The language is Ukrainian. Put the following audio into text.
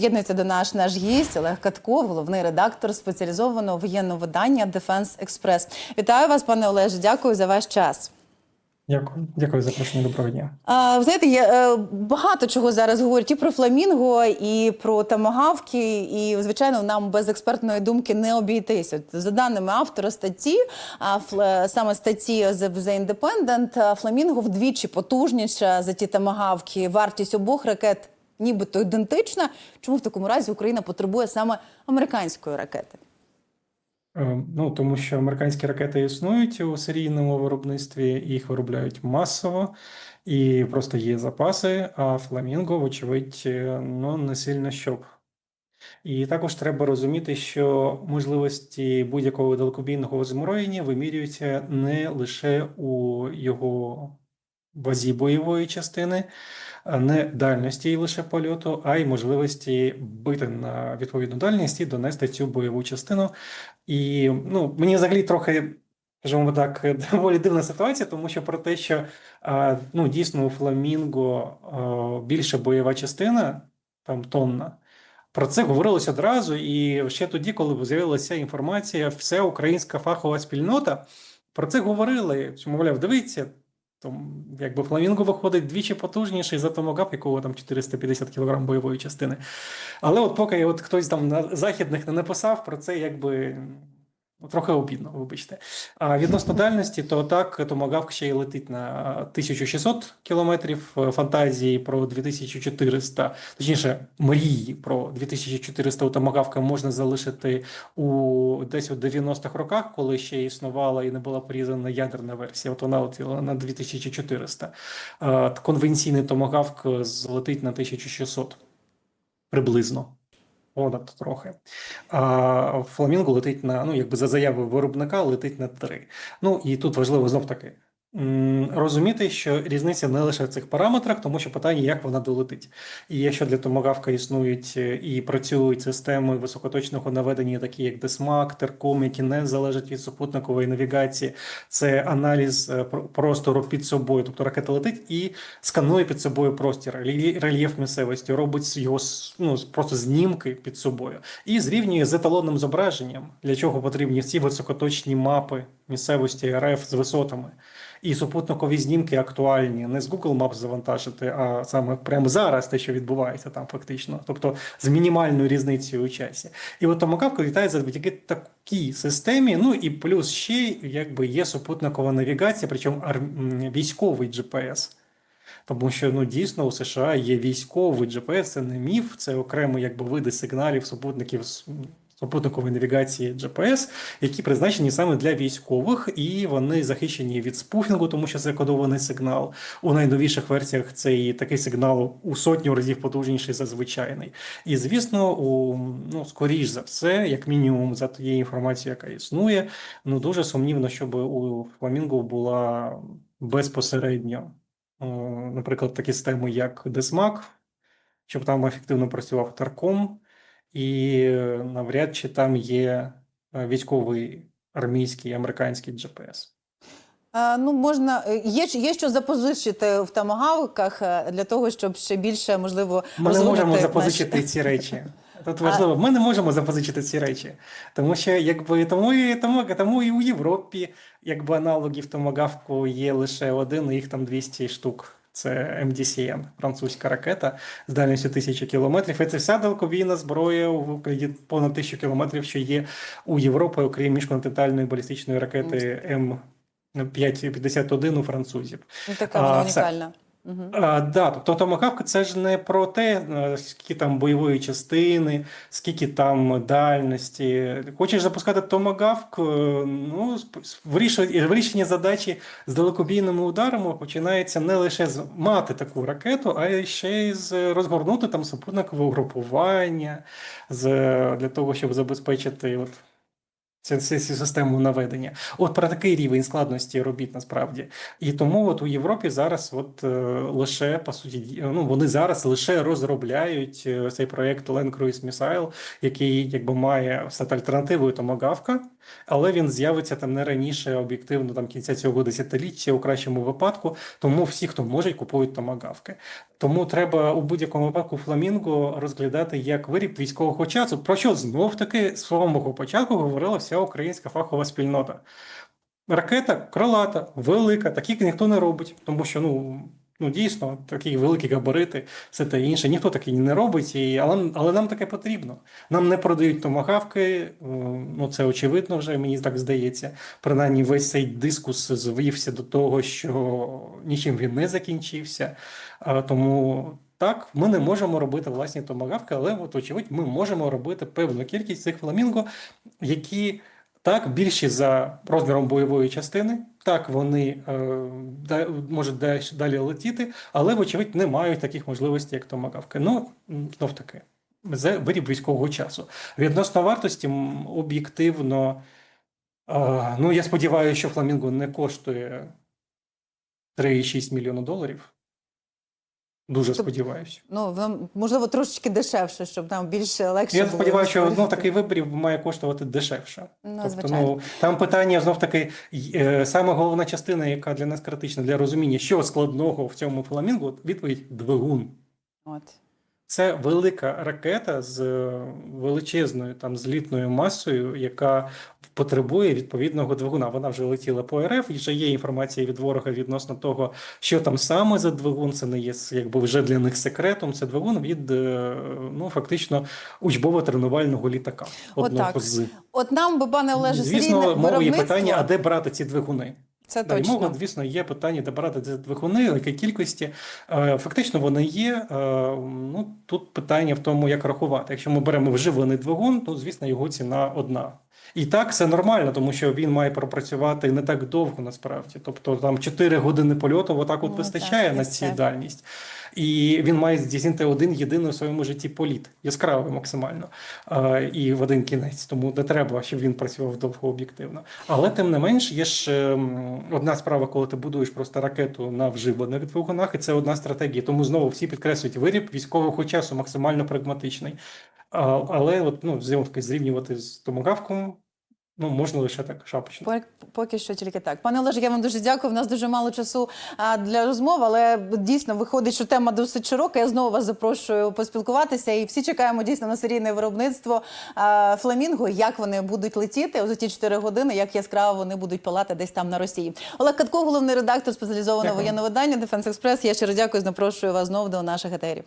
Єднується до наш наш гість Олег Катков, головний редактор спеціалізованого воєнного видання Defense Express. Вітаю вас, пане Олеже. Дякую за ваш час. Дякую, дякую за запрошення. Доброго дня. А, ви знаєте, є е, багато чого зараз говорять і про фламінго, і про тамагавки. І звичайно, нам без експертної думки не обійтися. За даними автора статті, а, фл- саме статті The Independent, фламінго вдвічі потужніша за ті тамагавки. Вартість обох ракет нібито ідентична. Чому в такому разі Україна потребує саме американської ракети? Е, Ну, тому що американські ракети існують у серійному виробництві, їх виробляють масово, і просто є запаси, а фламінго, вочевидь, е, ну, не сильно щоб. І також треба розуміти, що можливості будь-якого далекобійного озброєння вимірюються не лише у його базі бойової частини, не дальності лише польоту, а й можливості бити на відповідну дальність і донести цю бойову частину. І ну, мені взагалі трохи, скажімо так, доволі дивна ситуація, тому що про те, що ну, дійсно у Фламінго а, більша бойова частина, там тонна. Про це говорилось одразу, і ще тоді, коли з'явилася інформація, вся українська фахова спільнота про це говорили. Мовляв, дивіться, там, якби фламінго виходить двічі потужніший за томогав, якого там 450 кг бойової частини. Але от поки от хтось там на західних не написав про це, якби. Ну, Трохи обідно, вибачте. А відносно дальності, то так, Томагавк ще й летить на 1600 кілометрів е, фантазії про 2400, точніше, мрії про 2400 у Томагавка можна залишити у десь у 90-х роках, коли ще існувала і не була порізана ядерна версія. От вона летіла на 2400. А конвенційний Томагавк злетить на 1600 приблизно. Понад трохи. А Фламінго летить на, ну, якби за заявою виробника, летить на 3. Ну і тут важливо знов таки розуміти, що різниця не лише в цих параметрах, тому що питання, як вона долетить. І якщо для томогавка існують е, і працюють системи високоточного наведення, такі як Десмак, Терком, які не залежать від супутникової навігації, це аналіз е, про- простору під собою. Тобто ракета летить і сканує під собою простір, рельєф місцевості, робить його ну, просто знімки під собою і зрівнює з еталонним зображенням, для чого потрібні ці високоточні мапи місцевості РФ з висотами. І супутникові знімки актуальні не з Google Maps завантажити, а саме прямо зараз те, що відбувається там фактично, тобто з мінімальною різницею у часі. І от Томагавка літає завдяки такій системі. Ну і плюс ще якби є супутникова навігація, причому військовий GPS. Тому що ну дійсно у США є військовий GPS, це не міф, це окремо якби види сигналів супутників супутникової навігації GPS, які призначені саме для військових, і вони захищені від спуфінгу, тому що це кодований сигнал. У найновіших версіях цей такий сигнал у сотню разів потужніший за звичайний. І звісно, у ну скоріш за все, як мінімум, за тією інформацією, яка існує, ну дуже сумнівно, щоб у Фламінго була безпосередньо е, наприклад, такі системи, як Десмак, щоб там ефективно працював Тарком, і е, навряд чи там є е, військовий армійський американський GPS. Ну, можна е, є, є що запозичити в тамагавках для того, щоб ще більше можливо Ми не можемо наші- запозичити ці речі. Тут важливо, ми не можемо запозичити ці речі, тому що якби тому і тому, тому і у Європі, якби аналогів томагавку є лише один, і їх там 200 штук. Це МДСН, французька ракета з дальністю тисячі кілометрів. І це вся далекобійна зброя у Україні понад тисячу кілометрів, що є у Європі, окрім міжконтинентальної балістичної ракети М551 у французів. Ну, така вона унікальна. Да, тобто томагавк це ж не про те, е, скільки там бойової частини, скільки там дальності. Хочеш запускати томагавк, е, ну, вирішення задачі з далекобійними ударами починається не лише з мати таку ракету, а ще й з розгорнути там супутникове угрупування з, для того, щоб забезпечити от цю систему наведення. От про такий рівень складності робіт насправді. І тому от у Європі зараз от е, лише по суті ну вони зараз лише розробляють е, цей проєкт Land Cruise Missile, який якби має стати альтернативою томагавка, але він з'явиться там не раніше об'єктивно там кінця цього десятиліття у кращому випадку. Тому всі, хто може, купують томагавки. Тому треба у будь-якому випадку фламінго розглядати як виріб військового часу, про що знов таки з самого початку говорила вся українська фахова спільнота. Ракета крилата, велика, таких ніхто не робить, тому що ну. Ну, дійсно, такі великі габарити, все те інше. Ніхто такий не робить, і, але, але нам таке потрібно. Нам не продають томагавки, е, ну це очевидно вже, мені так здається. Принаймні, весь цей дискус звівся до того, що нічим він не закінчився. Тому так, ми не можемо робити власні томагавки, але от, очевидь, ми можемо робити певну кількість цих фламінго, які так більші за розміром бойової частини. Так, вони е, да, можуть далі, летіти, але, вочевидь, не мають таких можливостей, як томагавки. Ну, знов таки, це виріб військового часу. Відносно вартості, об'єктивно, е, ну, я сподіваюся, що фламінго не коштує 3,6 мільйона доларів. Дуже Тобто, сподіваюся. Ну, можливо, трошечки дешевше, щоб нам більше легше Я було. сподіваюся, що знов такий вибір має коштувати дешевше. Ну, тобто, звичайно. ну там питання знов таки е, саме головна частина, яка для нас критична для розуміння, що складного в цьому фламінгу, відповідь двигун. От. Це велика ракета з е, величезною там злітною масою, яка потребує відповідного двигуна. Вона вже летіла по РФ, і вже є інформація від ворога відносно того, що там саме за двигун. Це не є якби вже для них секретом. Це двигун від е, ну фактично учбово-тренувального літака. Одного Отак. з От нам би, пане Олеже, звісно, мова є питання, а де брати ці двигуни? Це Да, точно. мова, звісно, є питання, де брати ці двигуни, великої кількості. Е, Фактично вони є. Е, Ну, тут питання в тому, як рахувати. Якщо ми беремо вживлений двигун, то, звісно, його ціна одна. І так, це нормально, тому що він має пропрацювати не так довго насправді. Тобто там 4 години польоту отак от Ну, вистачає так, на цій дальність. І він має здійснити один єдиний у своєму житті політ, яскравий максимально, е, і в один кінець. Тому не треба, щоб він працював довго об'єктивно. Але тим не менш, є ж ем, одна справа, коли ти будуєш просто ракету на вживлених двигунах, і це одна стратегія. Тому знову всі підкреслюють виріб військового часу максимально прагматичний. Але от, ну, зрівнювати з томогавком, ну можна лише так шапочно. Поки що тільки так. Пане Олеже, я вам дуже дякую. У нас дуже мало часу для розмов, але дійсно виходить, що тема досить широка. Я знову вас запрошую поспілкуватися. І всі чекаємо дійсно на серійне виробництво фламінго, як вони будуть летіти за ті 4 години, як яскраво вони будуть палати десь там на Росії. Олег Катко, головний редактор спеціалізованого воєнного видання Дефенс Експрес. Я щиро дякую. Запрошую вас знову до наших етерів.